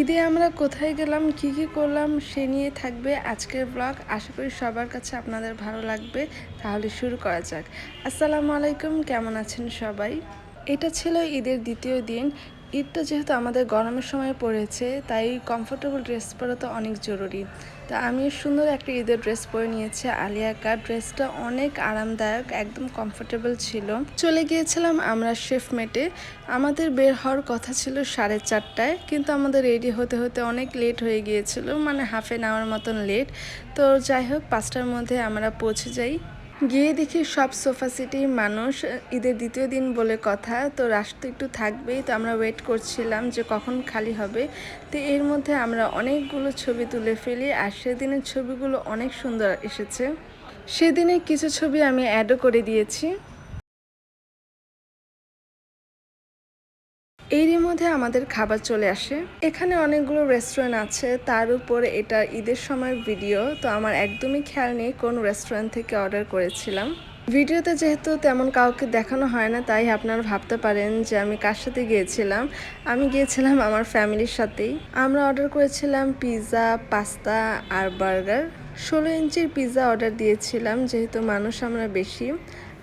ঈদে আমরা কোথায় গেলাম, কি কি করলাম, সে নিয়ে থাকবে আজকের ব্লগ আশা করি সবার কাছে আপনাদের ভালো লাগবে। তাহলে শুরু করা যাক। আসসালামু আলাইকুম, কেমন আছেন সবাই? এটা ছিল ঈদের দ্বিতীয় দিন। ঈদটা যেহেতু আমাদের গরমের সময় পড়েছে, তাই কমফোর্টেবল ড্রেস পরা তো অনেক জরুরি। তা আমি সুন্দর একটা ঈদের ড্রেস পরে নিয়েছি। আলিয়া কাট ড্রেসটা অনেক আরামদায়ক, একদম কমফোর্টেবল ছিল। চলে গিয়েছিলাম আমরা শেফ মেটে আমাদের বের হওয়ার কথা ছিল সাড়ে চারটায়, কিন্তু আমাদের রেডি হতে হতে অনেক লেট হয়ে গিয়েছিল মানে হাফ এন আওয়ার মতন লেট তো যাই হোক, পাঁচটার মধ্যে আমরা পৌঁছে যাই। গিয়ে দেখি সব সোফা সিটি মানুষ, ঈদের দ্বিতীয় দিন বলে কথা। তো রাশ তো একটু থাকবেই, তো আমরা ওয়েট করছিলাম যে কখন খালি হবে। তো এর মধ্যে আমরা অনেকগুলো ছবি তুলে ফেলি, আর সেদিনের ছবিগুলো অনেক সুন্দর এসেছে। সেদিনে কিছু ছবি আমি অ্যাডও করে দিয়েছি। এরই মধ্যে আমাদের খাবার চলে আসে। এখানে অনেকগুলো রেস্টুরেন্ট আছে, তার উপর এটা ঈদের সময় ভিডিও তো আমার একদমই খেয়াল নেই কোন রেস্টুরেন্ট থেকে অর্ডার করেছিলাম। ভিডিওতে যেহেতু তেমন কাউকে দেখানো হয় না, তাই আপনারা ভাবতে পারেন যে আমি কার সাথে গিয়েছিলাম। আমি গিয়েছিলাম আমার ফ্যামিলির সাথেই। আমরা অর্ডার করেছিলাম পিৎজা পাস্তা আর বার্গার ষোলো ইঞ্চির পিৎজা অর্ডার দিয়েছিলাম, যেহেতু মানুষ আমরা বেশি।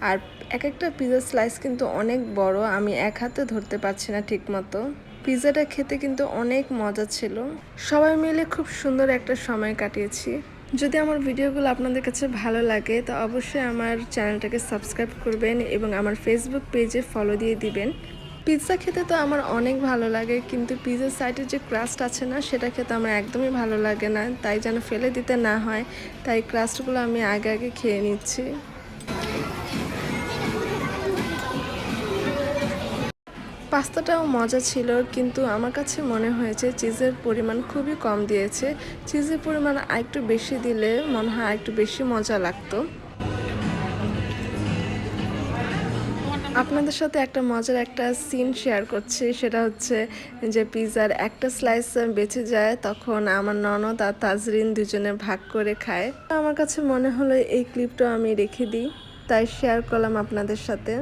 আর এক একটা পিৎজা স্লাইস কিন্তু অনেক বড়, আমি এক হাতে ধরতে পারছি না ঠিক মতো পিৎজাটা খেতে কিন্তু অনেক মজা ছিল। সবাই মিলে খুব সুন্দর একটা সময় কাটিয়েছি। যদি আমার ভিডিওগুলো আপনাদের কাছে ভালো লাগে, তো অবশ্যই আমার চ্যানেলটাকে সাবস্ক্রাইব করবেন এবং আমার ফেসবুক পেজে ফলো দিয়ে দিবেন। পিৎজা খেতে তো আমার অনেক ভালো লাগে, কিন্তু পিৎজার সাইডের যে ক্রাস্ট আছে না, সেটা খেতে আমার একদমই ভালো লাগে না। তাই যেন ফেলে দিতে না হয়, তাই ক্রাস্টগুলো আমি আগে আগে খেয়ে নিচ্ছি। পাস্তাটাও মজা ছিল, কিন্তু আমার কাছে মনে হয়েছে চিজের পরিমাণ খুবই কম দিয়েছে। চিজের পরিমাণ আরেকটু বেশি দিলে মনে হয় আরেকটু বেশি মজা লাগতো। আপনাদের সাথে একটা মজার একটা সিন শেয়ার করছি, সেটা হচ্ছে যে পিৎজার একটা স্লাইস বেঁচে যায়, তখন আমার ননদ আর তাজরিন দুজনে ভাগ করে খায়। আমার কাছে মনে হলো এই ক্লিপটা আমি রেখে দিই। তাই শেয়ার করলাম আপনাদের সাথে।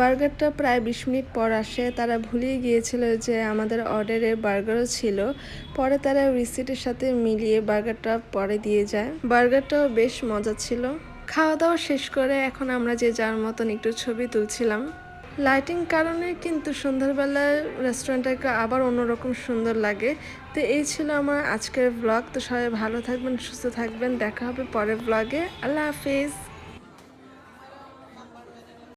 বার্গারটা প্রায় বিশ মিনিট পর আসে। তারা ভুলিয়ে গিয়েছিল যে আমাদের অর্ডারে বার্গারও ছিল। পরে তারা রিসিটের সাথে মিলিয়ে বার্গারটা পরে দিয়ে যায়। বার্গারটাও বেশ মজা ছিল। খাওয়া দাওয়া শেষ করে এখন আমরা যে যার মতন একটু ছবি তুলছিলাম। লাইটিং কারণে কিন্তু সন্ধ্যাবেলা রেস্টুরেন্টটাকে আবার অন্যরকম সুন্দর লাগে। তো এই ছিল আমার আজকের ব্লগ তো সবাই ভালো থাকবেন, সুস্থ থাকবেন। দেখা হবে পরের ব্লগে আল্লাহ হাফিজ।